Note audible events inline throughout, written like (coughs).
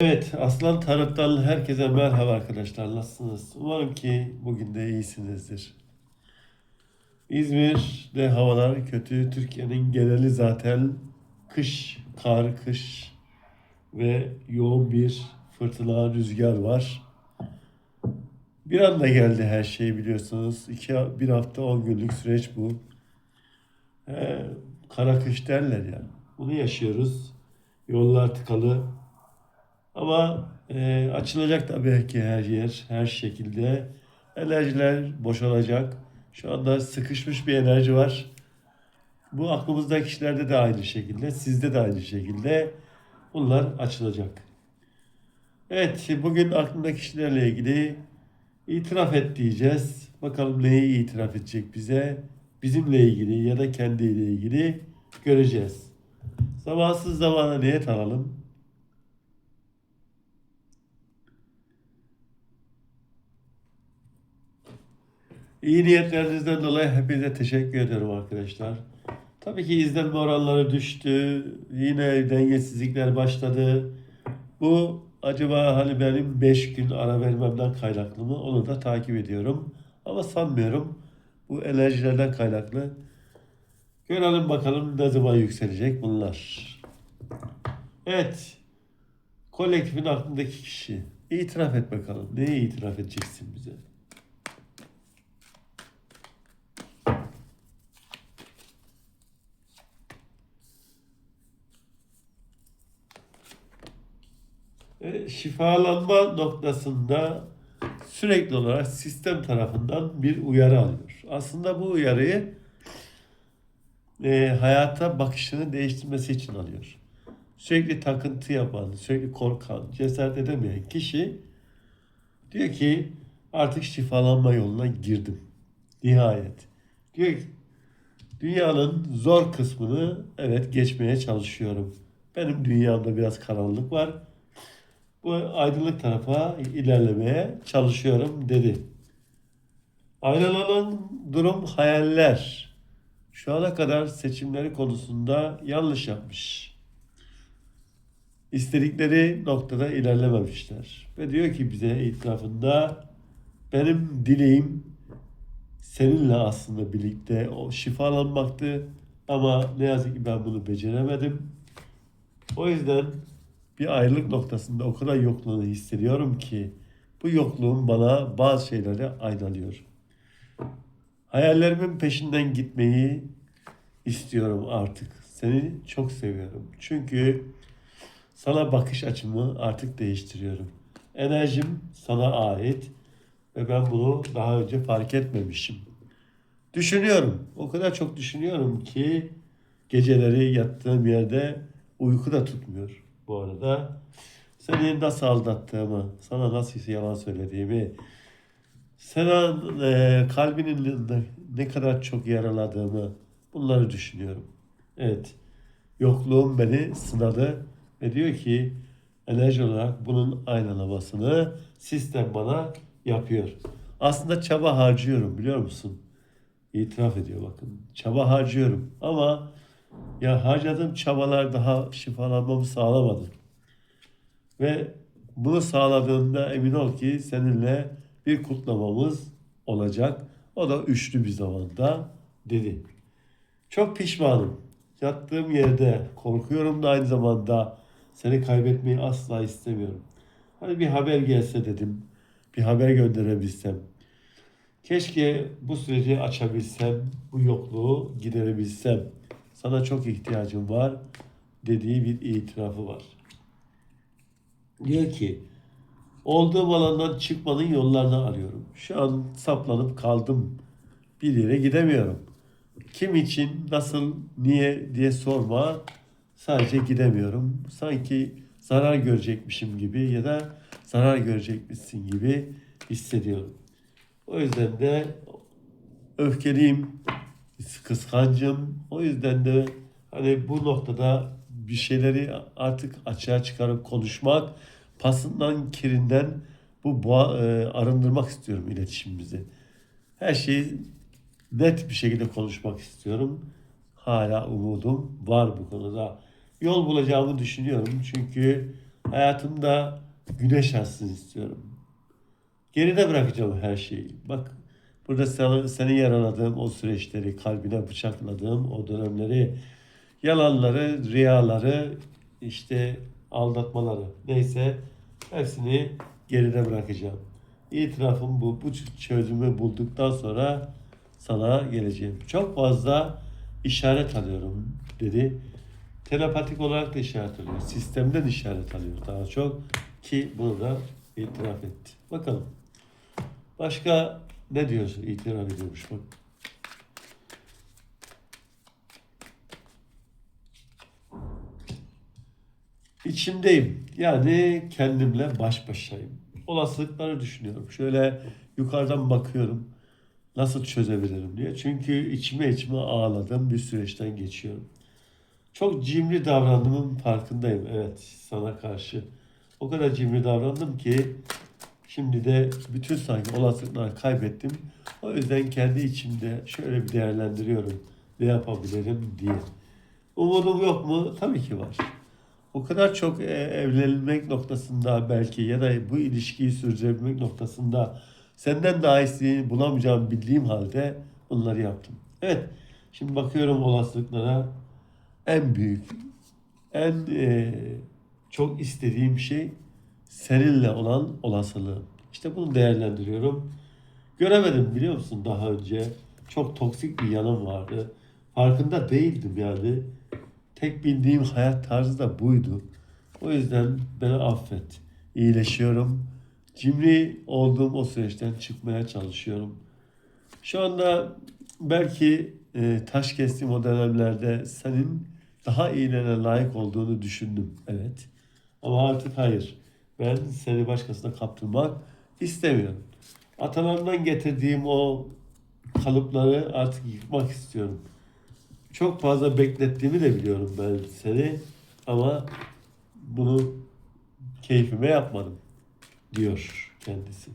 Evet, Aslan Tarık'tan herkese merhaba arkadaşlar. Nasılsınız? Umarım ki bugün de iyisinizdir. İzmir'de havalar kötü. Türkiye'nin geneli zaten kış, kar, kış ve yoğun bir fırtına, rüzgar var. Bir anda geldi her şey biliyorsunuz. İki, bir hafta, on günlük süreç bu. Ee, kara kış derler ya. Bunu yaşıyoruz. Yollar tıkalı. Ama e, açılacak da belki her yer, her şekilde. Enerjiler boşalacak. Şu anda sıkışmış bir enerji var. Bu aklımızdaki kişilerde de aynı şekilde, sizde de aynı şekilde. Bunlar açılacak. Evet, bugün aklımdaki kişilerle ilgili itiraf et diyeceğiz. Bakalım neyi itiraf edecek bize? Bizimle ilgili ya da kendiyle ilgili göreceğiz. Zamansız zamana niyet alalım. İyi niyetlerinizden dolayı hepinize teşekkür ederim arkadaşlar. Tabii ki izlenme oranları düştü. Yine dengesizlikler başladı. Bu acaba hani benim 5 gün ara vermemden kaynaklı mı? Onu da takip ediyorum. Ama sanmıyorum. Bu enerjilerden kaynaklı. Görelim bakalım ne zaman yükselecek bunlar. Evet. Kolektifin aklındaki kişi. İtiraf et bakalım. Neyi itiraf edeceksin bize? Şifalanma noktasında sürekli olarak sistem tarafından bir uyarı alıyor. Aslında bu uyarıyı e, hayata bakışını değiştirmesi için alıyor. Sürekli takıntı yapan, sürekli korkan, cesaret edemeyen kişi diyor ki artık şifalanma yoluna girdim. Nihayet. Diyor ki dünyanın zor kısmını evet geçmeye çalışıyorum. Benim dünyamda biraz karanlık var bu aydınlık tarafa ilerlemeye çalışıyorum dedi. Ayrılan durum hayaller. Şu ana kadar seçimleri konusunda yanlış yapmış. İstedikleri noktada ilerlememişler. Ve diyor ki bize itirafında benim dileğim seninle aslında birlikte o şifalanmaktı. Ama ne yazık ki ben bunu beceremedim. O yüzden bir ayrılık noktasında o kadar yokluğunu hissediyorum ki bu yokluğum bana bazı şeyleri aynalıyor. Hayallerimin peşinden gitmeyi istiyorum artık. Seni çok seviyorum. Çünkü sana bakış açımı artık değiştiriyorum. Enerjim sana ait ve ben bunu daha önce fark etmemişim. Düşünüyorum. O kadar çok düşünüyorum ki geceleri yattığım yerde uyku da tutmuyor bu arada. Seni nasıl aldattığımı, sana nasıl yalan söylediğimi, sana e, kalbinin ne, ne kadar çok yaraladığımı bunları düşünüyorum. Evet, yokluğum beni sınadı ve diyor ki enerji olarak bunun aynalamasını sistem bana yapıyor. Aslında çaba harcıyorum biliyor musun? İtiraf ediyor bakın. Çaba harcıyorum ama ya harcadığım çabalar daha şifalanmamı sağlamadı. Ve bunu sağladığında emin ol ki seninle bir kutlamamız olacak. O da üçlü bir zamanda dedi. Çok pişmanım. Yattığım yerde korkuyorum da aynı zamanda seni kaybetmeyi asla istemiyorum. Hani bir haber gelse dedim. Bir haber gönderebilsem. Keşke bu süreci açabilsem, bu yokluğu giderebilsem. Sana çok ihtiyacım var dediği bir itirafı var. Diyor ki olduğum alandan çıkmanın yollarını arıyorum. Şu an saplanıp kaldım. Bir yere gidemiyorum. Kim için, nasıl, niye diye sorma. Sadece gidemiyorum. Sanki zarar görecekmişim gibi ya da zarar görecekmişsin gibi hissediyorum. O yüzden de öfkeliyim, kıskancım. O yüzden de hani bu noktada bir şeyleri artık açığa çıkarıp konuşmak, pasından, kirinden bu boğa, e, arındırmak istiyorum iletişimimizi. Her şeyi net bir şekilde konuşmak istiyorum. Hala umudum var bu konuda. Yol bulacağımı düşünüyorum çünkü Hayatımda güneş açsın istiyorum. Geride bırakacağım her şeyi. Bak burada seni, seni yaraladığım o süreçleri, kalbine bıçakladığım o dönemleri, yalanları, riyaları, işte aldatmaları neyse hepsini geride bırakacağım. İtirafım bu. Bu çözümü bulduktan sonra sana geleceğim. Çok fazla işaret alıyorum dedi. Telepatik olarak da işaret alıyor. Sistemden işaret alıyor daha çok ki bunu da itiraf etti. Bakalım. Başka ne diyorsun? İtiraf ediyormuş bak. İçimdeyim. Yani kendimle baş başayım. Olasılıkları düşünüyorum. Şöyle yukarıdan bakıyorum. Nasıl çözebilirim diye. Çünkü içime içime ağladığım bir süreçten geçiyorum. Çok cimri davrandığımın farkındayım. Evet sana karşı. O kadar cimri davrandım ki şimdi de bütün sanki olasılıkları kaybettim. O yüzden kendi içimde şöyle bir değerlendiriyorum. Ne yapabilirim diye. Umudum yok mu? Tabii ki var. O kadar çok e, evlenmek noktasında belki ya da bu ilişkiyi sürdürebilmek noktasında senden daha iyisini bulamayacağımı bildiğim halde bunları yaptım. Evet, şimdi bakıyorum olasılıklara. En büyük, en e, çok istediğim şey seninle olan olasılığım. İşte bunu değerlendiriyorum. Göremedim biliyor musun daha önce. Çok toksik bir yanım vardı. Farkında değildim yani. Tek bildiğim hayat tarzı da buydu. O yüzden beni affet. İyileşiyorum. Cimri olduğum o süreçten çıkmaya çalışıyorum. Şu anda belki e, taş kestiğim o dönemlerde senin daha iyilerine layık olduğunu düşündüm. Evet. Ama artık hayır. Ben seni başkasına kaptırmak istemiyorum. Atalarımdan getirdiğim o kalıpları artık yıkmak istiyorum. Çok fazla beklettiğimi de biliyorum ben seni ama bunu keyfime yapmadım diyor kendisi.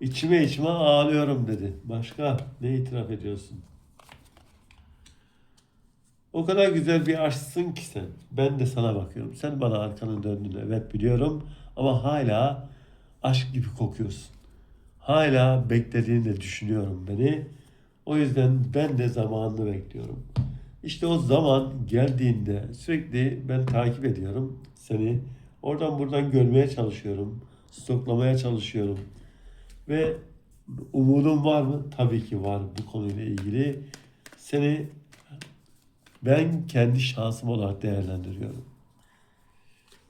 İçime içime ağlıyorum dedi. Başka ne itiraf ediyorsun? O kadar güzel bir aşksın ki sen. Ben de sana bakıyorum. Sen bana arkanı döndün evet biliyorum ama hala aşk gibi kokuyorsun. Hala beklediğini de düşünüyorum beni. O yüzden ben de zamanını bekliyorum. İşte o zaman geldiğinde sürekli ben takip ediyorum seni. Oradan buradan görmeye çalışıyorum. Stoklamaya çalışıyorum. Ve umudum var mı? Tabii ki var bu konuyla ilgili. Seni ben kendi şansım olarak değerlendiriyorum.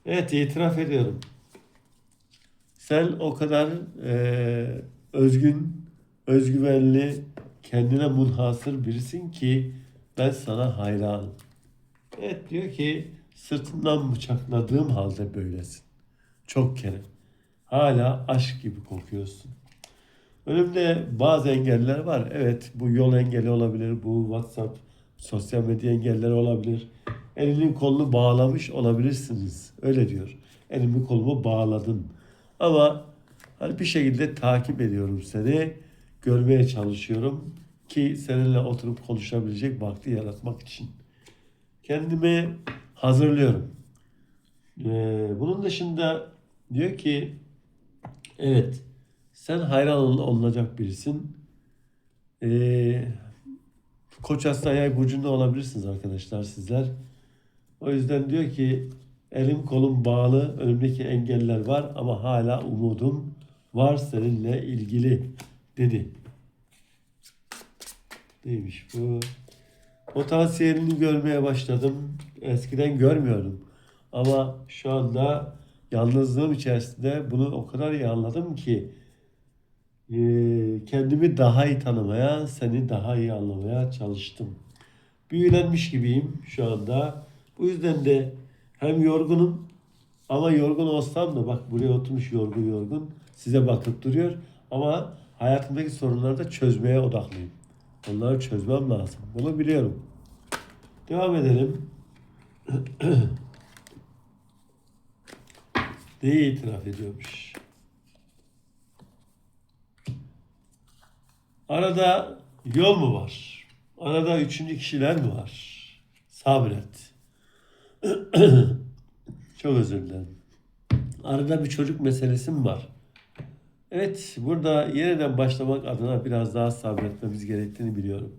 Evet itiraf ediyorum. Sen o kadar eee, özgün, özgüvenli, kendine munhasır birisin ki ben sana hayranım. Evet diyor ki sırtından bıçakladığım halde böylesin. Çok kere. Hala aşk gibi kokuyorsun. Önümde bazı engeller var. Evet bu yol engeli olabilir, bu WhatsApp, sosyal medya engelleri olabilir. Elinin kolunu bağlamış olabilirsiniz. Öyle diyor. Elimi kolumu bağladın. Ama hani bir şekilde takip ediyorum seni. Görmeye çalışıyorum ki seninle oturup konuşabilecek vakti yaratmak için. Kendimi hazırlıyorum. Ee, bunun dışında diyor ki evet sen hayran ol- olunacak birisin. Ee, Koç Aslan Yay burcunda olabilirsiniz arkadaşlar sizler. O yüzden diyor ki elim kolum bağlı, önümdeki engeller var ama hala umudum var seninle ilgili dedi. Neymiş bu? Potansiyelini görmeye başladım. Eskiden görmüyordum. Ama şu anda yalnızlığım içerisinde bunu o kadar iyi anladım ki kendimi daha iyi tanımaya, seni daha iyi anlamaya çalıştım. Büyülenmiş gibiyim şu anda. Bu yüzden de hem yorgunum ama yorgun olsam da bak buraya oturmuş yorgun yorgun size bakıp duruyor. Ama hayatımdaki sorunları da çözmeye odaklıyım. Onları çözmem lazım. Bunu biliyorum. Devam edelim. (coughs) Neyi itiraf ediyormuş? Arada yol mu var? Arada üçüncü kişiler mi var? Sabret. (clears throat) Çok özür dilerim. Arada bir çocuk meselesi mi var? Evet, burada yeniden başlamak adına biraz daha sabretmemiz gerektiğini biliyorum.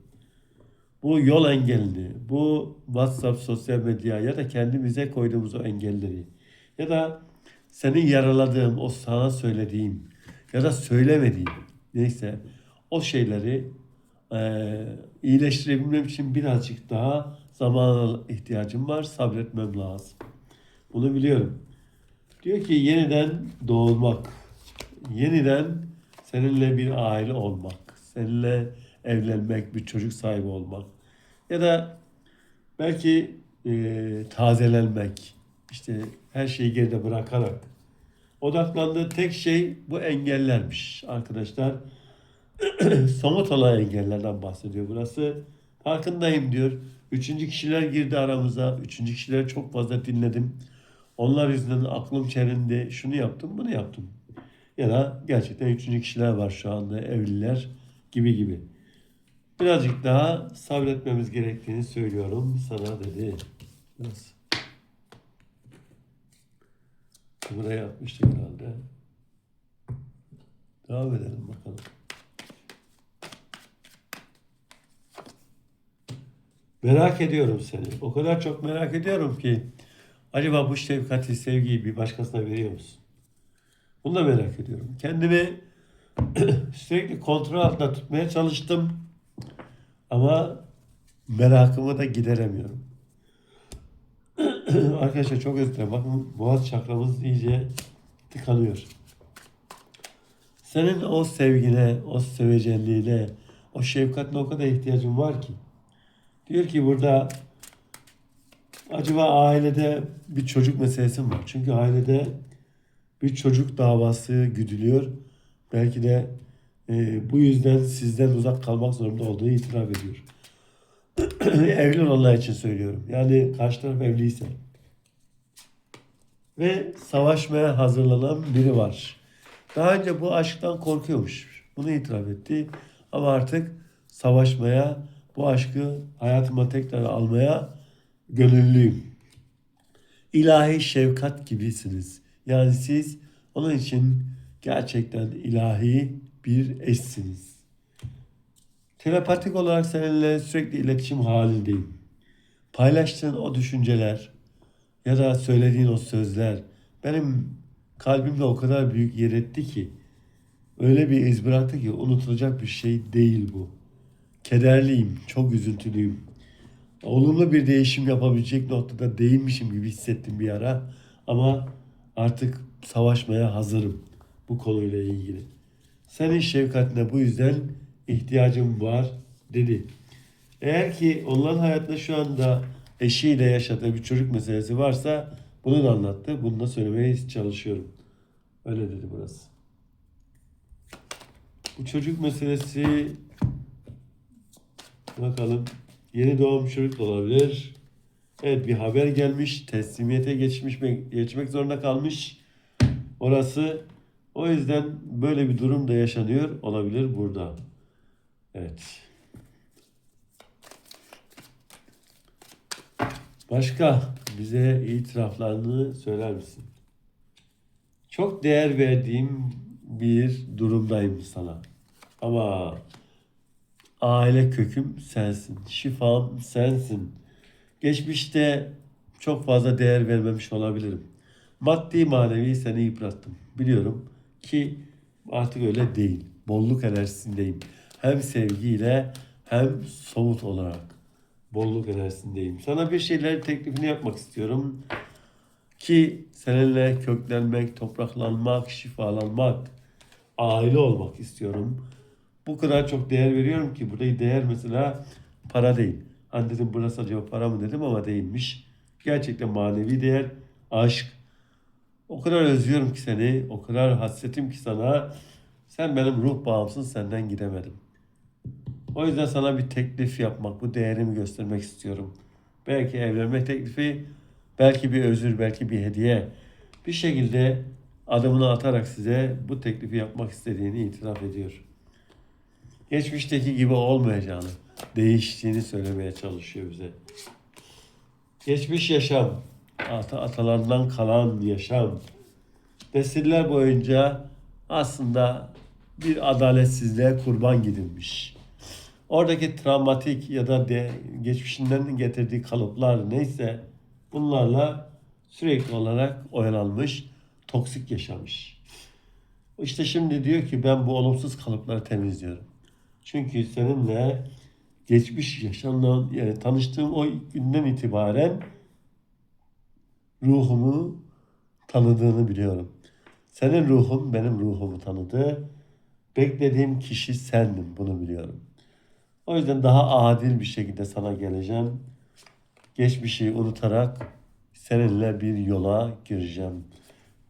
Bu yol engelini, bu WhatsApp, sosyal medya ya da kendimize koyduğumuz o engelleri ya da senin yaraladığım, o sana söylediğim ya da söylemediğim neyse o şeyleri eee iyileştirebilmem için birazcık daha zamana ihtiyacım var, sabretmem lazım. Bunu biliyorum. Diyor ki yeniden doğulmak, yeniden seninle bir aile olmak, seninle evlenmek, bir çocuk sahibi olmak ya da belki e, tazelenmek, işte her şeyi geride bırakarak odaklandığı tek şey bu engellermiş arkadaşlar. (clears throat) Somut olan engellerden bahsediyor burası. Farkındayım diyor. Üçüncü kişiler girdi aramıza. Üçüncü kişileri çok fazla dinledim. Onlar yüzünden aklım çelindi. Şunu yaptım, bunu yaptım. Ya da gerçekten üçüncü kişiler var şu anda, evliler gibi gibi. Birazcık daha sabretmemiz gerektiğini söylüyorum sana dedi. Nasıl? Buraya atmıştık herhalde. Devam edelim bakalım. Merak ediyorum seni. O kadar çok merak ediyorum ki acaba bu şefkati, sevgiyi bir başkasına veriyor musun? Bunu da merak ediyorum. Kendimi (clears throat) sürekli kontrol altında tutmaya çalıştım. Ama merakımı da gideremiyorum. (clears throat) Arkadaşlar çok özür dilerim. Bakın boğaz çakramız iyice tıkanıyor. Senin o sevgine, o sevecenliğine, o şefkatine o kadar ihtiyacın var ki. Diyor ki burada acaba ailede bir çocuk meselesi mi var? Çünkü ailede bir çocuk davası güdülüyor. Belki de e, bu yüzden sizden uzak kalmak zorunda olduğunu itiraf ediyor. (clears throat) Evli olanlar için söylüyorum. Yani karşı taraf evliyse. Ve savaşmaya hazırlanan biri var. Daha önce bu aşktan korkuyormuş. Bunu itiraf etti. Ama artık savaşmaya, bu aşkı hayatıma tekrar almaya gönüllüyüm. İlahi şefkat gibisiniz. Yani siz onun için gerçekten ilahi bir eşsiniz. Telepatik olarak seninle sürekli iletişim halindeyim. Paylaştığın o düşünceler ya da söylediğin o sözler benim kalbimde o kadar büyük yer etti ki öyle bir iz bıraktı ki unutulacak bir şey değil bu. Kederliyim, çok üzüntülüyüm. Olumlu bir değişim yapabilecek noktada değilmişim gibi hissettim bir ara. Ama artık savaşmaya hazırım bu konuyla ilgili. Senin şefkatine bu yüzden ihtiyacım var dedi. Eğer ki onların hayatında şu anda eşiyle yaşadığı bir çocuk meselesi varsa bunu da anlattı. Bunu da söylemeye çalışıyorum. Öyle dedi burası. Bu çocuk meselesi bakalım yeni doğum çocuk olabilir. Evet bir haber gelmiş. Teslimiyete geçmiş geçmek zorunda kalmış. Orası o yüzden böyle bir durum da yaşanıyor olabilir burada. Evet. Başka bize itiraflarını söyler misin? Çok değer verdiğim bir durumdayım sana. Ama aile köküm sensin. Şifam sensin. Geçmişte çok fazla değer vermemiş olabilirim. Maddi manevi seni yıprattım. Biliyorum ki artık öyle değil. Bolluk enerjisindeyim. Hem sevgiyle hem somut olarak bolluk enerjisindeyim. Sana bir şeyler teklifini yapmak istiyorum. Ki seninle köklenmek, topraklanmak, şifalanmak, aile olmak istiyorum. Bu kadar çok değer veriyorum ki burada değer mesela para değil. Hani dedim burası acaba para mı dedim ama değilmiş. Gerçekten manevi değer, aşk. O kadar özlüyorum ki seni, o kadar hasretim ki sana. Sen benim ruh bağımsın, senden gidemedim. O yüzden sana bir teklif yapmak, bu değerimi göstermek istiyorum. Belki evlenme teklifi, belki bir özür, belki bir hediye. Bir şekilde adımını atarak size bu teklifi yapmak istediğini itiraf ediyor. Geçmişteki gibi olmayacağını, değiştiğini söylemeye çalışıyor bize. Geçmiş yaşam, ata atalarından kalan yaşam nesiller boyunca aslında bir adaletsizliğe kurban gidilmiş. Oradaki travmatik ya da de, geçmişinden getirdiği kalıplar neyse bunlarla sürekli olarak oyalanmış, toksik yaşamış. İşte şimdi diyor ki ben bu olumsuz kalıpları temizliyorum. Çünkü seninle geçmiş yaşanan yani tanıştığım o günden itibaren ruhumu tanıdığını biliyorum. Senin ruhun benim ruhumu tanıdı. Beklediğim kişi sendim bunu biliyorum. O yüzden daha adil bir şekilde sana geleceğim. Geçmişi unutarak seninle bir yola gireceğim.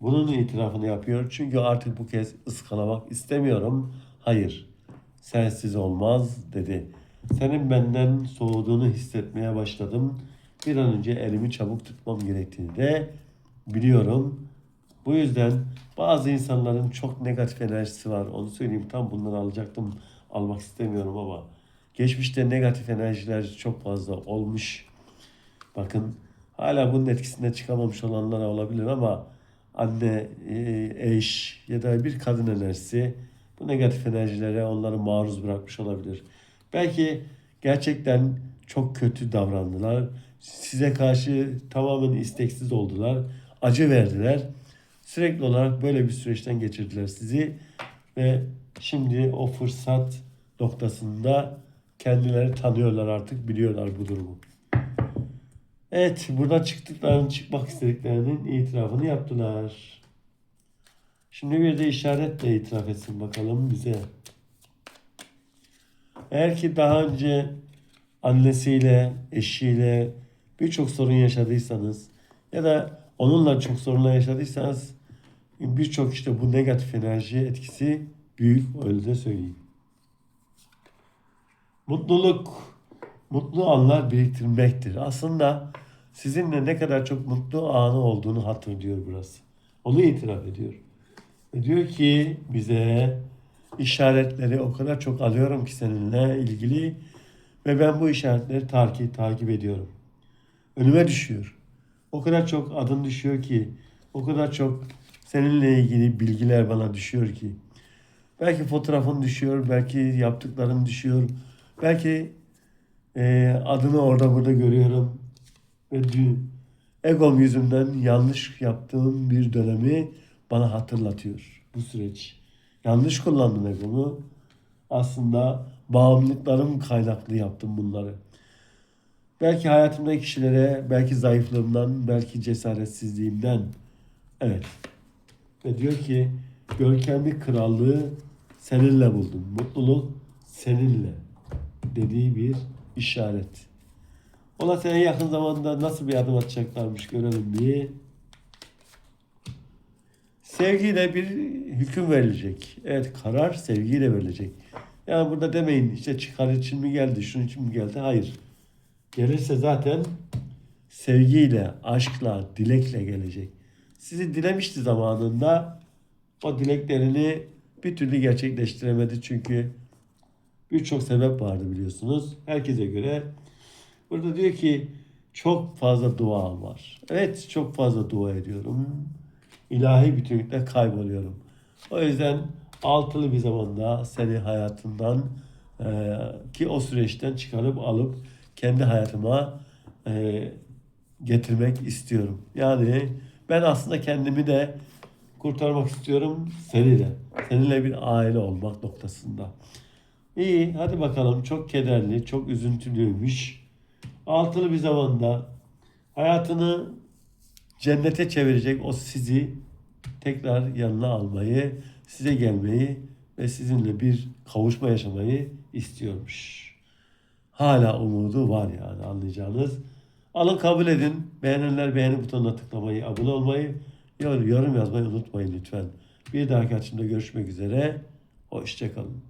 Bunun itirafını yapıyor. Çünkü artık bu kez ıskalamak istemiyorum. Hayır, sensiz olmaz dedi. Senin benden soğuduğunu hissetmeye başladım. Bir an önce elimi çabuk tutmam gerektiğini de biliyorum. Bu yüzden bazı insanların çok negatif enerjisi var. Onu söyleyeyim tam bunları alacaktım. Almak istemiyorum ama geçmişte negatif enerjiler çok fazla olmuş. Bakın hala bunun etkisinde çıkamamış olanlar olabilir ama anne, e, eş ya da bir kadın enerjisi bu negatif enerjilere onları maruz bırakmış olabilir. Belki gerçekten çok kötü davrandılar. Size karşı tamamen isteksiz oldular. Acı verdiler. Sürekli olarak böyle bir süreçten geçirdiler sizi ve şimdi o fırsat noktasında kendileri tanıyorlar artık, biliyorlar bu durumu. Evet, buradan çıktıklarının, çıkmak istediklerinin itirafını yaptılar. Şimdi bir de işaretle itiraf etsin bakalım bize. Eğer ki daha önce annesiyle, eşiyle birçok sorun yaşadıysanız ya da onunla çok sorunlar yaşadıysanız birçok işte bu negatif enerji etkisi büyük öyle de söyleyeyim. Mutluluk, mutlu anlar biriktirmektir. Aslında sizinle ne kadar çok mutlu anı olduğunu hatırlıyor burası. Onu itiraf ediyor. Ve diyor ki bize işaretleri o kadar çok alıyorum ki seninle ilgili ve ben bu işaretleri takip, takip ediyorum. Önüme düşüyor. O kadar çok adın düşüyor ki, o kadar çok seninle ilgili bilgiler bana düşüyor ki. Belki fotoğrafın düşüyor, belki yaptıkların düşüyor. Belki e, adını orada burada görüyorum. Ve dün egom yüzünden yanlış yaptığım bir dönemi bana hatırlatıyor bu süreç. Yanlış kullandım egomu. Aslında bağımlılıklarım kaynaklı yaptım bunları. Belki hayatımdaki kişilere, belki zayıflığımdan, belki cesaretsizliğimden. Evet. Ve diyor ki görkemli krallığı seninle buldum. Mutluluk seninle dediği bir işaret. Ona sen yakın zamanda nasıl bir adım atacaklarmış görelim diye. Sevgiyle bir hüküm verilecek. Evet karar sevgiyle verilecek. Yani burada demeyin işte çıkar için mi geldi, şunun için mi geldi? Hayır. Gelirse zaten sevgiyle, aşkla, dilekle gelecek. Sizi dilemişti zamanında. O dileklerini bir türlü gerçekleştiremedi çünkü birçok sebep vardı biliyorsunuz. Herkese göre. Burada diyor ki çok fazla duam var. Evet çok fazla dua ediyorum. İlahi bütünlükte kayboluyorum. O yüzden altılı bir zamanda seni hayatından e, ki o süreçten çıkarıp alıp kendi hayatıma e, getirmek istiyorum. Yani ben aslında kendimi de kurtarmak istiyorum seni de. Seninle bir aile olmak noktasında. İyi hadi bakalım çok kederli, çok üzüntülüymüş. Altılı bir zamanda hayatını cennete çevirecek o sizi tekrar yanına almayı, size gelmeyi ve sizinle bir kavuşma yaşamayı istiyormuş. Hala umudu var yani anlayacağınız. Alın kabul edin. Beğenenler beğeni butonuna tıklamayı, abone olmayı, yorum yazmayı unutmayın lütfen. Bir dahaki açımda görüşmek üzere. Hoşçakalın.